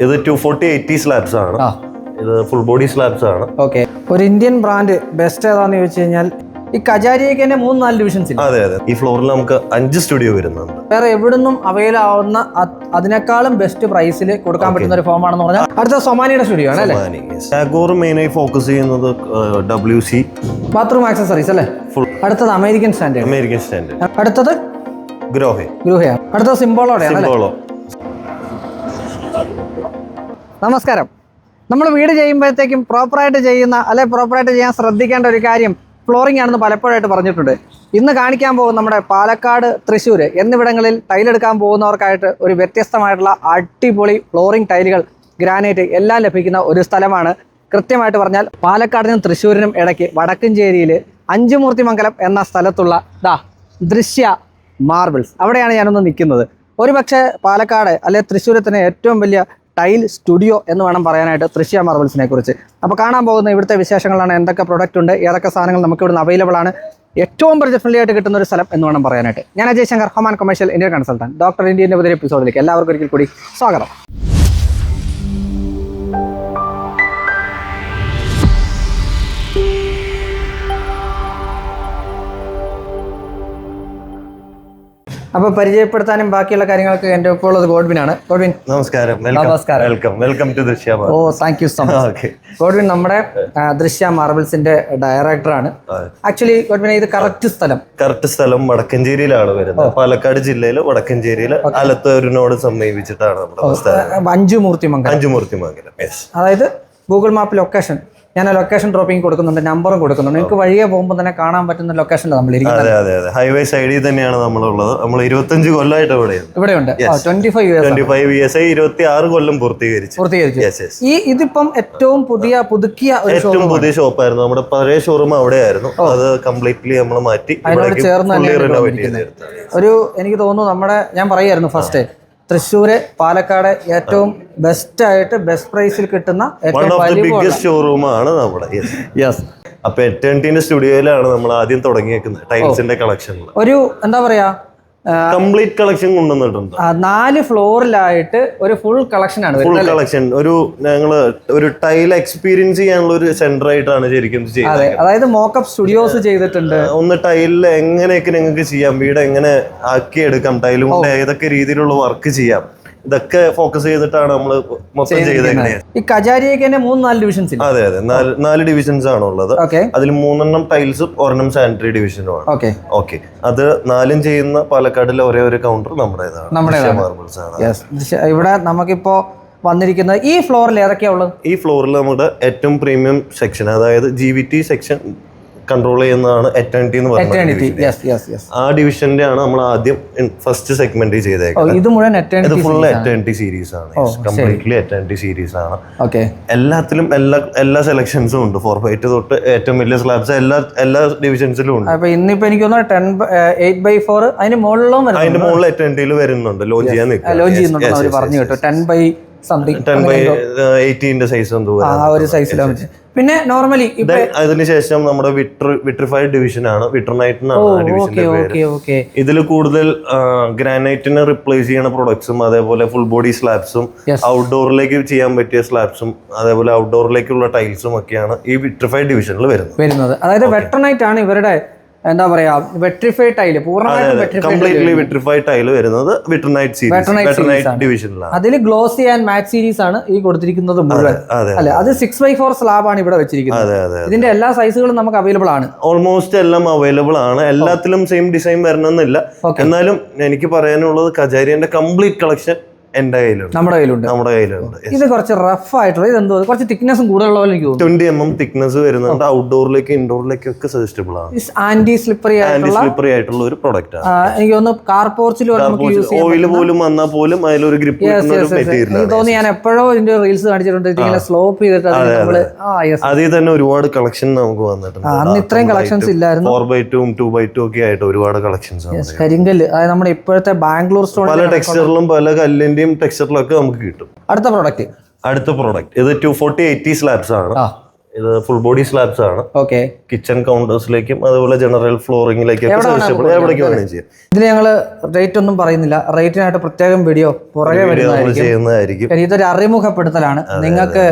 ഇത് to forty eighty slabs ആണ്. ആ. ഇത് ഫുൾ ബോഡി സ്ലാബ്സ് ആണ്. ഓക്കെ ഒരു ഇന്ത്യൻ ബ്രാൻഡ് ബെസ്റ്റ് ഏതാന്ന് ചോദിച്ചു കഴിഞ്ഞാൽ ഈ കജാരിയൊക്കെ തന്നെ മൂന്ന് നാല് ഡിവിഷൻസ് ഇല്ല? അതെ അതെ. ഈ ഫ്ലോറിൽ നമുക്ക് അഞ്ച് സ്റ്റുഡിയോ വരുന്നുണ്ട്. വേറെ എവിടെ നിന്നും അവൈൽ ആവുന്ന അത്- അതിനേക്കാളും ബെസ്റ്റ് പ്രൈസിൽ കൊടുക്കാൻ പറ്റുന്ന ഒരു ഫോം ആണെന്ന് പറഞ്ഞാൽ അടുത്ത സൊമാനിയുടെ സ്റ്റുഡിയോ ആണ് അല്ലേ? ടാഗോർ മെയിനായി ഫോക്കസ് ചെയ്യുന്നത് ഡബ്ല്യു സി ബാത്റൂം ആക്സസറീസ് അല്ലേ? ഫുൾ അടുത്തത് അമേരിക്കൻ സ്റ്റാൻഡേർഡ് അമേരിക്കൻ സ്റ്റാൻഡേർഡ് അടുത്തത് ഗ്രോഹെ ഗൃഹയാണ് അടുത്തത് അല്ലേ? സിംബോളോ നമസ്കാരം. നമ്മൾ വീട് ചെയ്യുമ്പോഴത്തേക്കും പ്രോപ്പറായിട്ട് ചെയ്യുന്ന അല്ലെ പ്രോപ്പറായിട്ട് ചെയ്യാൻ ശ്രദ്ധിക്കേണ്ട ഒരു കാര്യം ഫ്ലോറിംഗ് ആണെന്ന് പലപ്പോഴായിട്ട് പറഞ്ഞിട്ടുണ്ട്. ഇന്ന് കാണിക്കാൻ പോകുന്ന നമ്മുടെ പാലക്കാട് തൃശ്ശൂർ എന്നിവിടങ്ങളിൽ ടൈലെടുക്കാൻ പോകുന്നവർക്കായിട്ട് ഒരു വ്യത്യസ്തമായിട്ടുള്ള അടിപൊളി ഫ്ലോറിംഗ് ടൈലുകൾ ഗ്രാനൈറ്റ് എല്ലാം ലഭിക്കുന്ന ഒരു സ്ഥലമാണ്. കൃത്യമായിട്ട് പറഞ്ഞാൽ പാലക്കാടിനും തൃശ്ശൂരിനും ഇടയ്ക്ക് വടക്കഞ്ചേരിയിൽ അഞ്ചുമൂർത്തിമംഗലം എന്ന സ്ഥലത്തുള്ള ദാ ദൃശ്യ മാർബിൾസ് അവിടെയാണ് ഞാനൊന്ന് നിൽക്കുന്നത്. ഒരുപക്ഷെ പാലക്കാട് അല്ലെ തൃശ്ശൂരത്തിന് ഏറ്റവും വലിയ ടൈൽ സ്റ്റുഡിയോ എന്ന് വേണം പറയാനായിട്ട് തൃശ്യ മാർബിൾസിനെ കുറിച്ച്. അപ്പോൾ കാണാൻ പോകുന്ന ഇവിടുത്തെ വിശേഷങ്ങളാണ് എന്തൊക്കെ പ്രൊഡക്റ്റ് ഉണ്ട് ഏതൊക്കെ സാധനങ്ങൾ നമുക്ക് ഇവിടുന്ന് അവൈലബിൾ ആണ് ഏറ്റവും ബഡ്ജറ്റ് ഫ്രണ്ട്ലി ആയിട്ട് കിട്ടുന്ന ഒരു സ്ഥലം എന്ന് വേണം പറയാനായിട്ട്. ഞാൻ Ajay Shankar home and commercial Indian consultant doctor ഇന്ത്യന്റെ പുതിയ എപ്പിസോഡിലേക്ക് എല്ലാവർക്കും ഒരിക്കൽ കൂടി സ്വാഗതം. അപ്പോൾ പരിചയപ്പെടുത്താനും ബാക്കിയുള്ള കാര്യങ്ങൾക്ക് എന്റെ ഒപ്പം ഉള്ളത് ഗോഡ്വിനാണ് ഗോഡ്വിൻ. നമസ്കാരം. നമസ്കാരം. Welcome. Welcome to Drishya oh thank you so much Godwin നമ്മുടെ ദൃശ്യ മാർബിൾസിന്റെ ഡയറക്ടറാണ് ആക്ച്വലി ഗോഡ്വിൻ ഇത് കറക്റ്റ് സ്ഥലം. കറക്റ്റ് സ്ഥലം വടക്കഞ്ചേരിയിലാണ് വരുന്നത്. പാലക്കാട് ജില്ലയിൽ വടക്കഞ്ചേരിയിൽ അലത്തൂരിനോട് സമീപിച്ചിട്ടാണ് നമ്മുടെ സ്ഥലം അഞ്ചു മൂർത്തിമംഗലം അഞ്ചുമൂർത്തി മംഗലം. അതായത് ഗൂഗിൾ മാപ്പ് ലൊക്കേഷൻ ഞാൻ ലൊക്കേഷൻ ഡ്രോപ്പിംഗ് കൊടുക്കുന്നുണ്ട് നമ്പറും കൊടുക്കുന്നുണ്ട്. നിങ്ങൾക്ക് വഴിയെ പോകുമ്പോൾ തന്നെ കാണാൻ പറ്റുന്ന ലൊക്കേഷനിൽ നമ്മൾ ഇരിക്കുന്നത്. അതെ അതെ അതെ. ഹൈവേ സൈഡിൽ തന്നെയാണ് നമ്മളുള്ളത്. നമ്മൾ ഇരുപത്തഞ്ച് കൊല്ലമായിട്ട് ഇവിടെ ഇവിടെ ഉണ്ട് twenty five twenty five years ഇരുപത്തി ആറ് കൊല്ലം പൂർത്തീകരിച്ചു. പൂർത്തീകരിച്ചു. ഈ ഇതിപ്പം ഏറ്റവും പുതിയ പുതുക്കിയ ഏറ്റവും പുതിയ ഷോപ്പായിരുന്നു നമ്മുടെ പഴയ ഷോറൂം അവിടെയായിരുന്നു. അത് കംപ്ലീറ്റ്ലി നമ്മൾ മാറ്റി ചേർന്ന്. ഒരു എനിക്ക് തോന്നുന്നു നമ്മുടെ ഞാൻ പറയായിരുന്നു ഫസ്റ്റ് തൃശ്ശൂര് പാലക്കാട് ഏറ്റവും ബെസ്റ്റ് ആയിട്ട് ബെസ്റ്റ് പ്രൈസിൽ കിട്ടുന്ന ബിഗ്ഗസ്റ്റ് ഷോറൂമാണ് നമ്മുടെ യെസ് അപ്പൊ എറ്റേണിന്റെ സ്റ്റുഡിയോയിലാണ് നമ്മൾ ആദ്യം തുടങ്ങിയേക്കുന്നത് ടൈൽസിന്റെ കളക്ഷനിൽ ഒരു എന്താ പറയാ കംപ്ലീറ്റ് കളക്ഷൻ കൊണ്ടുവന്നിട്ടുണ്ട്. നാല് ഫ്ലോറിലായിട്ട് ഒരു ഫുൾ കളക്ഷൻ ആണ് ഫുൾ കളക്ഷൻ ഒരു ഞങ്ങൾ ഒരു ടൈൽ എക്സ്പീരിയൻസ് ചെയ്യാനുള്ള ഒരു സെന്റർ ആയിട്ടാണ് ശരിക്കും ചെയ്യുന്നത് അതായത് മോക്കപ്പ് സ്റ്റുഡിയോസ് ചെയ്തിട്ടുണ്ട്. ഒന്ന് ടൈലിൽ എങ്ങനെയൊക്കെ നിങ്ങൾക്ക് ചെയ്യാം? വീട് എങ്ങനെ ആക്കിയെടുക്കാം? ടൈലും കൊണ്ട് ഏതൊക്കെ രീതിയിലുള്ള വർക്ക് ചെയ്യാം? ഇതൊക്കെ ഫോക്കസ് ചെയ്തിട്ടാണ് നമ്മൾ മൊത്തം ചെയ്തേക്കുന്നത് ഈ കജാരിയൊക്കെ മൂന്ന് നാല് ഡിവിഷൻസ് അതെ അതെ. നാല് ഡിവിഷൻസ് ആണ് ഉള്ളത് അതിൽ മൂന്നെണ്ണം ടൈൽസും ഒരെണ്ണം സാനിറ്ററി ഡിവിഷനും ആണ്. ഓക്കെ അത് നാലും ചെയ്യുന്ന പാലക്കാടിലെ ഒരേ ഒരു കൗണ്ടർ നമ്മുടേതാണ്. മാർബിൾസ് ആണ് ഇവിടെ നമുക്കിപ്പോ വന്നിരിക്കുന്നത് ഈ ഫ്ലോറിൽ ഏതൊക്കെയാ ഉള്ളത്? ഈ ഫ്ലോറിൽ നമ്മുടെ ഏറ്റവും പ്രീമിയം സെക്ഷൻ അതായത് G V T section control ചെയ്യുന്നതാണ് എറ്റേണിറ്റി എന്ന് പറയുന്നത് ആ ഡിവിഷന്റെ ആണ് നമ്മൾ ആദ്യം ഫസ്റ്റ് സെഗ്മെന്റ് ചെയ്തേക്കുന്നത്. ഇത് ഫുൾ എറ്റേണിറ്റി സീരീസ് ആണ്. കംപ്ലീറ്റ്ലി എറ്റേണിറ്റി സീരീസ് ആണ്. എല്ലാത്തിലും എല്ലാ എല്ലാ സെലക്ഷൻസും ഉണ്ട്. ഫോർ ഫൈറ്റ് തൊട്ട് ഏറ്റവും വലിയ സ്ലാബ്സ് എല്ലാ എല്ലാ ഡിവിഷൻസിലും ഉണ്ട്. അപ്പൊ ഇന്നിപ്പോ എനിക്ക് തോന്നുന്നു ടെൻ എയ്റ്റ് ബൈ ഫോർ അതിന് മുകളിലും അതിന്റെ മുകളിൽ എറ്റേണിറ്റിയിൽ വരുന്നുണ്ട്. ലോഞ്ച് ചെയ്യാൻ പറഞ്ഞു കേട്ടോ. ടെൻ ബൈ സംതിങ് സൈസ് ആ ഒരു സൈസിലാണ് വെച്ച്. പിന്നെ നോർമലി അതിനുശേഷം നമ്മുടെ വിട്ര വിട്രിഫൈഡ് ഡിവിഷൻ ആണ്. വിട്രനൈറ്റ് ഡിവിഷന്റെ ഇതിൽ കൂടുതൽ ഗ്രാനൈറ്റിനെ റിപ്ലേസ് ചെയ്യുന്ന പ്രൊഡക്ട്സും അതേപോലെ ഫുൾ ബോഡി സ്ലാബ്സും ഔട്ട്ഡോറിലേക്ക് ചെയ്യാൻ പറ്റിയ സ്ലാബ്സും അതേപോലെ ഔട്ട്ഡോറിലേക്കുള്ള ടൈൽസും ഒക്കെയാണ് ഈ വിട്രിഫൈഡ് ഡിവിഷനിൽ വരുന്നത്. വരുന്നത്. അതായത് വെട്ടർനൈറ്റ് ആണ് ഇവരുടെ എന്താ പറയാ വെട്രിഫൈഡ് ടൈൽ പൂർണമായിട്ടും വരുന്നത്. ഡിവിഷനിലാണ് അതിൽ ഗ്ലോസി ആൻഡ് മാറ്റ് സീരീസ് ആണ് ഈ കൊടുത്തിരിക്കുന്നത് മുഴുവൻ. അതെ അല്ലെ? അത് സിക്സ് ബൈ ഫോർ സ്ലാബ് ആണ് ഇവിടെ വെച്ചിരിക്കുന്നത്. ഇതിന്റെ എല്ലാ സൈസുകളും നമുക്ക് അവൈലബിൾ ആണ്. ഓൾമോസ്റ്റ് എല്ലാം അവൈലബിൾ ആണ്. എല്ലാത്തിലും സെയിം ഡിസൈൻ വരണമെന്നില്ല. എന്നാലും എനിക്ക് പറയാനുള്ളത് കജാരിയന്റെ കംപ്ലീറ്റ് കളക്ഷൻ എന്റെ കയ്യിലുണ്ട്. നമ്മുടെ കയ്യിലുണ്ട്. നമ്മുടെ കയ്യിലുണ്ട്. ഇത് കുറച്ച് റഫ് ആയിട്ടുള്ള ഇത് എന്തോ കുറച്ച് തിക്നെസ്സും കൂടുതലുള്ള പോലെ എനിക്ക് തോന്നുന്നു. ട്വന്റി എം എം തിക്നെസ് വരുന്നുണ്ട് ഔട്ട്ഡോറിലേക്ക് ഇൻഡോറിലേക്ക് ഒക്കെ സജസ്റ്റബിൾ ആണ്. ആന്റി സ്ലിപ്പറി ആന്റി സ്ലിപ്പറി ആയിട്ടുള്ള ഒരു പ്രൊഡക്റ്റ് ആണ്. എനിക്ക് തോന്നുന്നു കാർ പോർച്ചിൽ ഓയിൽ പോലും വന്നാൽ പോലും അതിലൊരു ഗ്രിപ്പ് എനിക്ക് തോന്നുന്നു ഞാൻ എപ്പോഴോ ഇതിന്റെ റീൽസ് കാണിച്ചിട്ടുണ്ട്. സ്ലോപ്പ് ചെയ്തിട്ട് അതിൽ തന്നെ ഒരുപാട് കളക്ഷൻ നമുക്ക് വന്നിട്ടുണ്ട്. അന്ന് ഇത്രയും കളക്ഷൻസ് ഇല്ലായിരുന്നു. Four by two two by two ഒക്കെ ആയിട്ട് ഒരുപാട് കളക്ഷൻസ് കരിങ്കല്ല്. അതായത് നമ്മുടെ ഇപ്പോഴത്തെ ബാംഗ്ലൂർ സ്റ്റോൺ പല ടെക്സ്റ്ററിലും പല കല്ലിന്റെയും ടെക്സ്ചറിലും ഒക്കെ നമുക്ക് കിട്ടും. അടുത്ത പ്രോഡക്റ്റ് അടുത്ത പ്രോഡക്റ്റ് ഇത് ടു ഫോർട്ടി എയ്റ്റി സ്ലാബ്സ് ആണ്. ഇത് ഫുൾ ബോഡി സ്ലാബ്സ് ആണ്. ഓക്കെ കിച്ചൺ കൗണ്ടേഴ്സിലേക്കും അതുപോലെ ജനറൽ ഫ്ലോറിംഗിലേക്കും എവിടേക്ക് വേണമെങ്കിലും ചെയ്യാം. ഇതിൽ ഞങ്ങൾ റേറ്റ് ഒന്നും പറയുന്നില്ല. റേറ്റിനായിട്ട് പ്രത്യേകം വീഡിയോ പുറകെ ചെയ്യുന്നതായിരിക്കും. ഇതൊരു അറിമുഖപ്പെടുത്തലാണ്. നിങ്ങൾക്ക്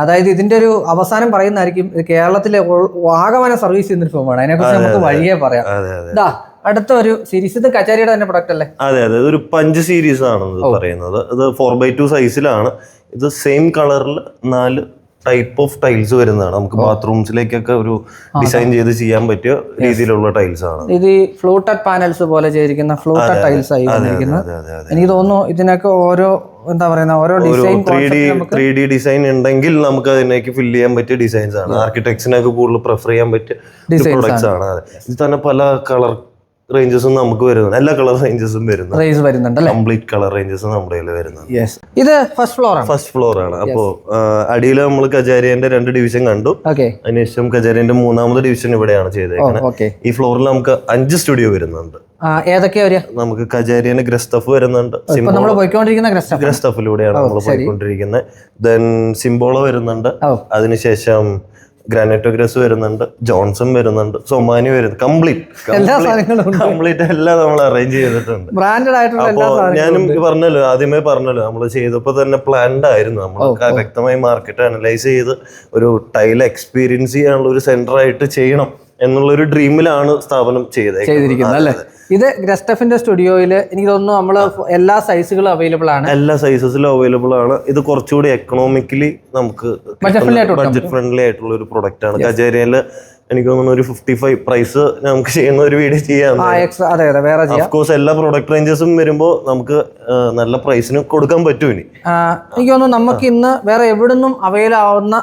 അതായത് ഇതിന്റെ ഒരു അവസാനം പറയുന്നതായിരിക്കും. കേരളത്തിലെ വാഗമന ആകമാനം സർവീസ് ചെയ്യുന്നൊരു ഫോമാണ് അതിനെക്കുറിച്ച് നമുക്ക് വഴിയേ പറയാം. ഇതാ അടുത്ത ഒരു സീരീസ് ഇത് കച്ചാരിയുടെ തന്നെ പ്രൊഡക്റ്റ് അല്ലേ? അതെ അതെ. ഒരു പഞ്ച് സീരീസ് ആണ് ഇത് പറയുന്നത്. ഇത് ഫോർ ബൈ ടു സൈസിലാണ് ഇത് സെയിം കളറിൽ നാല് ടൈപ്പ് ഓഫ് ടൈൽസ് വരുന്നതാണ്. നമുക്ക് ബാത്റൂംസിലേക്കൊക്കെ ഒരു ഡിസൈൻ ചെയ്ത് ചെയ്യാൻ പറ്റിയ രീതിയിലുള്ള ടൈൽസ് ആണ്. ഇത് ഫ്ലൂട്ടഡ് പാനൽസ് പോലെ ചെയ്തിരിക്കുന്ന ഫ്ലൂട്ടഡ് ടൈൽസ് ആയി എനിക്ക് തോന്നുന്നു ഇതിനൊക്കെ ഓരോ എന്താ പറയുന്ന ഓരോ design three D three D design ഉണ്ടെങ്കിൽ നമുക്ക് അതിനേക്ക് ഫില്ല് ചെയ്യാൻ പറ്റിയ ഡിസൈൻസ് ആണ്. ആർക്കിടെക്ട്സിനൊക്കെ കൂടുതൽ പ്രിഫർ ചെയ്യാൻ പറ്റിയ പ്രൊഡക്ട്സ് ആണ്. ഇത് തന്നെ പല കളർ റേഞ്ചസും നമുക്ക് വരുന്നുണ്ട്. എല്ലാ കളർ റേഞ്ചസും വരുന്നുണ്ട്. അല്ലേ? കംപ്ലീറ്റ് കളർ റേഞ്ചസ് നമ്മുടെ കയ്യിൽ വരുന്നുണ്ട്. യെസ് ഇത് ഫസ്റ്റ് ഫ്ലോർ ആണ്. ഫസ്റ്റ് ഫ്ലോർ ആണ്. അപ്പോ അടിയിൽ നമ്മൾ കജാരിയന്റെ രണ്ട് ഡിവിഷൻ കണ്ടു. ഓക്കെ അതിനുശേഷം കജാരിയന്റെ മൂന്നാമത് ഡിവിഷൻ ഇവിടെയാണ് ചെയ്തേക്കുന്നത് ഈ ഫ്ലോറിൽ നമുക്ക് അഞ്ച് സ്റ്റുഡിയോ വരുന്നുണ്ട്. ഏതൊക്കെയാ വരിക? നമുക്ക് കജാരിയന് ഗ്രസ്റ്റഫ് വരുന്നുണ്ട്. ഗ്രസ്തഫിലൂടെയാണ് നമ്മൾ പോയിക്കൊണ്ടിരിക്കുന്ന ക്രസ്റ്റഫ് ഗ്രസ്റ്റഫിലൂടെയാണ് നമ്മൾ പോയിക്കൊണ്ടിരിക്കുന്നത് ദെൻ സിംബോളോ വരുന്നുണ്ട്. അതിനുശേഷം ഗ്രാനറ്റോഗ്രസ് വരുന്നുണ്ട് ജോൺസൺ വരുന്നുണ്ട് സൊമാനി വരുന്നു. കംപ്ലീറ്റ് എല്ലാ സാധനങ്ങളും കംപ്ലീറ്റ് എല്ലാം നമ്മൾ അറേഞ്ച് ചെയ്തിട്ടുണ്ട്. ബ്രാൻഡഡ് ആയിട്ടുള്ള എല്ലാ സാധനങ്ങളും ഞാനും പറഞ്ഞല്ലോ ആദ്യമേ പറഞ്ഞല്ലോ നമ്മൾ ചെയ്തപ്പോൾ തന്നെ പ്ലാൻഡ് ആയിരുന്നു. നമ്മൾ വ്യക്തമായി മാർക്കറ്റ് അനലൈസ് ചെയ്ത് ഒരു ടൈൽ എക്സ്പീരിയൻസ് ചെയ്യാനുള്ള ഒരു സെന്റർ ആയിട്ട് ചെയ്യണം എന്നുള്ള ഒരു ഡ്രീമിലാണ് സ്ഥാപനം ചെയ്തേക്കുന്നത്. അല്ലേ? ഇത് ഗ്രസ്റ്റഫിന്റെ സ്റ്റുഡിയോയിൽ എനിക്ക് തോന്നുന്നു നമ്മൾ എല്ലാ സൈസുകളും അവൈലബിൾ ആണ്. എല്ലാ സൈസസിലും അവൈലബിൾ ആണ്. ഇത് കുറച്ചുകൂടി എക്കണോമിക്കലി നമുക്ക് ബഡ്ജറ്റ് ഫ്രണ്ട്ലി ആയിട്ടുള്ള ഒരു പ്രൊഡക്റ്റ് ആണ്. കജേരിയയിൽ എനിക്ക് തോന്നുന്നു ഒരു ഫിഫ്റ്റി ഫൈവ് പ്രൈസ് നമുക്ക് ചെയ്യുന്ന ഒരു വീഡിയോ ചെയ്യാം. അതെ അതെ വേറെ ചെയ്യാം. കോഴ്സ് എല്ലാ പ്രൊഡക്റ്റ് റേഞ്ചസും വരുമ്പോൾ നമുക്ക് നല്ല പ്രൈസിന് കൊടുക്കാൻ പറ്റും ഇനി. എനിക്ക് തോന്നുന്നു നമുക്ക് ഇന്ന് വേറെ എവിടെ നിന്നും അവൈൽ ആവുന്ന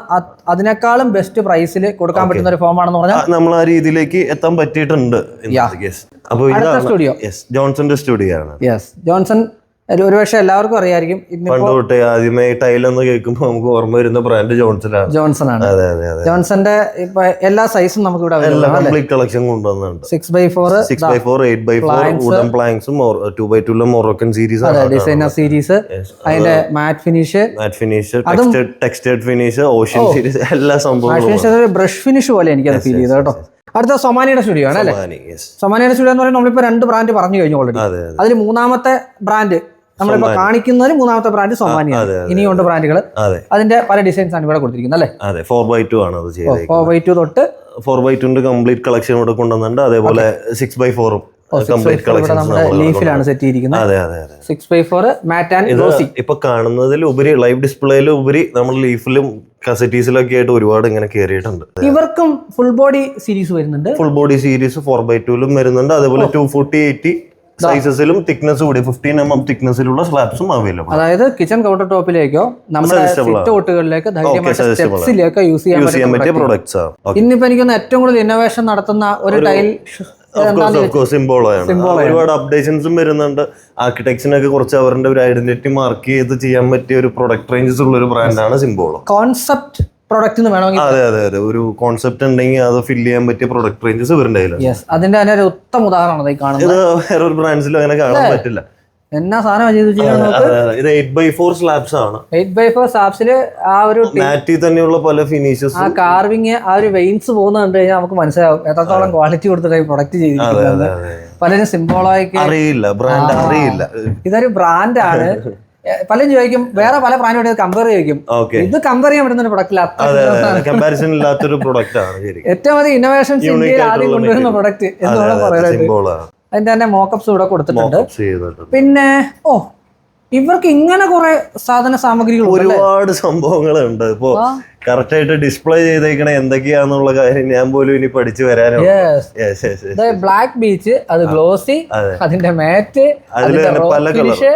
അതിനേക്കാളും ബെസ്റ്റ് പ്രൈസിൽ കൊടുക്കാൻ പറ്റുന്ന ഒരു ഫോം ആണെന്ന് പറഞ്ഞാൽ നമ്മൾ ആ രീതിയിലേക്ക് എത്താൻ പറ്റിയിട്ടുണ്ട്. യെസ് അപ്പൊ അടുത്ത ഇതാണ് സ്റ്റുഡിയോ യെസ് ജോൺസന്റെ സ്റ്റുഡിയോ ആണ്. യെസ് ജോൺസൺ ഒരുപക്ഷെ എല്ലാവർക്കും അറിയായിരിക്കും പണ്ട് തൊട്ടേ ആദ്യമേ ടൈൽ എന്ന് കേൾക്കുമ്പോൾ നമുക്ക് ഓർമ്മ വരുന്ന ബ്രാൻഡ് ജോൺസൺ ആണ് ജോൺസൺ ആണ്. അതെ അതെ അതെ. ജോൺസന്റെ ഇപ്പൊ എല്ലാ സൈസും നമുക്ക് ഇവിടെ complete collection കൊണ്ടുവന്നുണ്ട് six by four six by four eight by four wooden പ്ലാങ്സും two by two Moroccan series ആണ് ഡിസൈനർ സീരീസ് അതിന്റെ matt finish matt finish textured finish ocean series എല്ലാ സംഭവങ്ങളും ബ്രഷ് ഫിനിഷ് പോലെ എനിക്കത് ഫീൽ ചെയ്തത് കേട്ടോ. അടുത്ത സൊമാനിയുടെ സ്റ്റുഡിയോ ആണ് അല്ലേ? സൊമാനിയുടെ സ്റ്റുഡിയോ എന്ന് പറയുമ്പോൾ നമ്മളിപ്പോ രണ്ട് ബ്രാൻഡ് പറഞ്ഞു കഴിഞ്ഞു ഓൾറെഡി അതെ അതെ. അതിൽ മൂന്നാമത്തെ ബ്രാൻഡ് നമ്മളിപ്പോ കാണിക്കുന്നതിൽ മൂന്നാമത്തെ ബ്രാൻഡ് സൊമാനിയാണ് അതെ, ഇനിയുണ്ട് ബ്രാൻഡുകൾ അതെ. അതിന്റെ പല ഡിസൈൻസ് ആണ് ഇവിടെ കൊടുത്തിരിക്കുന്നത് അല്ലേ? അതെ ഫോർ ബൈ ടു ആണ് അത് ഫോർ ബൈ ടു തൊട്ട് ഫോർ ബൈ ടുന്റെ കംപ്ലീറ്റ് കളക്ഷൻ ഇവിടെ കൊണ്ടുവന്നിട്ടുണ്ട്. അതേപോലെ സിക്സ് ബൈ ഫോറും ലീഫിലാണ് സെറ്റ് ചെയ്തിരിക്കുന്നത്. Six by four matt and ഇപ്പൊ കാണുന്നതിൽ ഉപരി ലൈവ് ഡിസ്പ്ലേയിൽ ഉപരി നമ്മൾ ലീഫിലും കസറ്റീസിലൊക്കെ ആയിട്ട് ഒരുപാട് ഇങ്ങനെ കയറിയിട്ടുണ്ട് ഇവർക്കും ഫുൾ ബോഡി സീരീസ് വരുന്നുണ്ട്. Full body series four by ടുലും വരുന്നുണ്ട്. അതേപോലെ ടു ഫോർട്ടി എയ്റ്റി സൈസസിലും തിക്നെസ് കൂടി ഫിഫ്റ്റീൻ എം എം തിക്നെസിലുള്ള സ്ലാബ്സും അവൈലബിൾ അതായത് കിച്ചൺ കൗണ്ടർ ടോപ്പിലേക്കോ നമ്മുടെ Suggestible ആണ്. സിറ്റ് ഔട്ടുകളിലേക്ക് ധൈര്യമായിട്ട് suggestible സ്റ്റെപ്സിലേക്കോ യൂസ് ചെയ്യാൻ പറ്റിയ പ്രോഡക്ട്സ്. ഇന്നിപ്പോ എനിക്കൊന്ന് ഏറ്റവും കൂടുതൽ ഇന്നോവേഷൻ നടത്തുന്ന ഒരു ടൈൽ ആണ്. ഒരുപാട് അപ്ഡേഷൻസും വരുന്നുണ്ട്. ആർക്കിടെക്ചറിനൊക്കെ കുറച്ച് അവരുടെ ഒരു ഐഡന്റിറ്റി മാർക്ക് ചെയ്ത് ചെയ്യാൻ പറ്റിയ ഒരു പ്രൊഡക്ട് റേഞ്ചസ് ഉള്ള ഒരു ബ്രാൻഡാണ് സിംബോളോ കോൺസെപ്റ്റ് പ്രൊഡക്റ്റ് വേണമെങ്കിൽ അതെ അതെ അതെ. ഒരു കോൺസെപ്റ്റ് ഉണ്ടെങ്കിൽ അത് ഫില്ല് ചെയ്യാൻ പറ്റിയ പ്രൊഡക്റ്റ് റേഞ്ചസ് ഇവരുടെ യെസ് അതിന്റെ തന്നെ ഒരു ഉത്തമ ഉദാഹരണമാണ് ഈ കാണുന്നത്. ഇത് വേറെ ഒരു ബ്രാൻഡ്സിലും അങ്ങനെ കാണാൻ പറ്റില്ല. എന്നാ സാധനം. ഇത് എയ്റ്റ് ബൈ ഫോർ സ്ലാബ്സ് ആണ്. എയ്റ്റ് ബൈ ഫോർ സാപ്സിൽ ആ ഒരു മാറ്റി തന്നെയുള്ള പല ഫിനിഷസ് ആ കാർവിങ് ആ ഒരു വെയിൻസ് പോകുന്നത് കണ്ടു കഴിഞ്ഞാൽ നമുക്ക് മനസ്സിലാവും. എത്രത്തോളം ക്വാളിറ്റി കൊടുത്തിട്ട് പ്രൊഡക്റ്റ് ചെയ്തിരിക്കുന്നത്. പലരും സിംബോളായിക്ക് അറിയില്ല. ബ്രാൻഡ് അറിയില്ല. ഇതൊരു ബ്രാൻഡാണ് പലരും ചോദിക്കും വേറെ പല പ്രാണിയോട് കമ്പയർ ചെയ്യും ഇത് കമ്പയർ ചെയ്യാൻ പറ്റുന്ന ഒരു പ്രൊഡക്റ്റ് ഇല്ലാത്തൊരു പ്രൊഡക്റ്റ് ആണ് ഏറ്റവും അധികം ഇന്നോവേഷൻസ് ഇന്ത്യയിൽ ആദ്യം കൊണ്ടുവരുന്ന പ്രൊഡക്റ്റ് എന്ന് അതിന്റെ തന്നെ മോക്കപ്സ് ഇവിടെ കൊടുത്തിട്ടുണ്ട്. പിന്നെ ഓ ഇവർക്ക് ഇങ്ങനെ കുറെ സാധന സാമഗ്രികൾ ഒരുപാട് സംഭവങ്ങളുണ്ട്. ഇപ്പോ കറക്റ്റ് ആയിട്ട് ഡിസ്പ്ലേ ചെയ്തേക്കണ എന്തൊക്കെയാന്നുള്ള കാര്യം ഞാൻ പോലും ഇനി പഠിച്ചു വരാനോ. ബ്ലാക്ക് ബീച്ച് അത് ഗ്ലോസി അതെ. അതിന്റെ മാറ്റ് അതിൽ പല ഓ